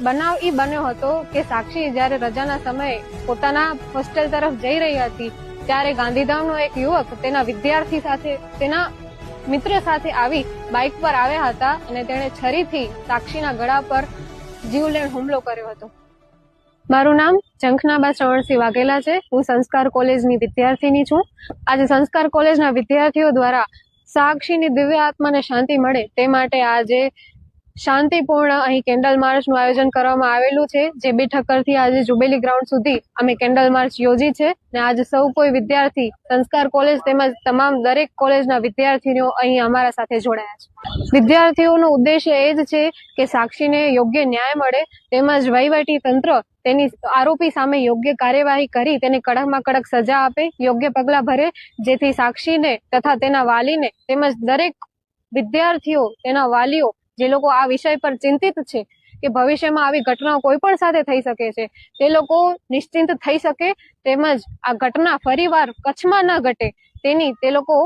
બનાવ એ બન્યો હતો કે સાક્ષી જ્યારે રજાના સમયે પોતાના હોસ્ટેલ તરફ જઈ રહી હતી, ત્યારે ગાંધીધામનો એક યુવક તેના વિદ્યાર્થી સાથે, તેના મિત્ર સાથે આવી બાઇક પર આવ્યા હતા અને તેણે છરીથી સાક્ષીના ગળા પર જીવલેણ હુમલો કર્યો હતો. મારું નામ ઝંખનાબા શ્રવણસિંહ વાઘેલા છે. હું સંસ્કાર કોલેજની વિદ્યાર્થીની છું. આજે સંસ્કાર કોલેજના વિદ્યાર્થીઓ દ્વારા સાક્ષીની દિવ્ય આત્માને શાંતિ મળે તે માટે આજે શાંતિપૂર્ણ અહીં કેન્ડલ માર્ચનું આયોજન કરવામાં આવેલું છે. જે બી ઠક્કરથી આજે જુબેલી ગ્રાઉન્ડ સુધી અમે કેન્ડલ માર્ચ યોજી છે ને આજે સૌ કોઈ વિદ્યાર્થી, સંસ્કાર કોલેજ તેમજ તમામ દરેક કોલેજના વિદ્યાર્થીઓ અહીં અમારા સાથે જોડાયા છે. વિદ્યાર્થીઓનો ઉદ્દેશ્ય એ જ છે કે સાક્ષીને યોગ્ય ન્યાય મળે તેમજ વહીવટી તંત્ર તેની આરોપી સામે યોગ્ય કાર્યવાહી કરી તેને કડકમાં કડક સજા આપે, યોગ્ય પગલાં ભરે, જેથી સાક્ષીને તથા તેના વાલીને તેમજ દરેક વિદ્યાર્થીઓ, તેના વાલીઓ જે લોકો આ વિષય પર ચિંતિત છે કે ભવિષ્યમાં આવી ઘટનાઓ કોઈ પણ સાથે થઈ શકે છે, તે લોકો નિશ્ચિંત થઈ શકે તેમજ આ ઘટના ફરીવાર કચ્છમાં ન ઘટે તેની તે લોકો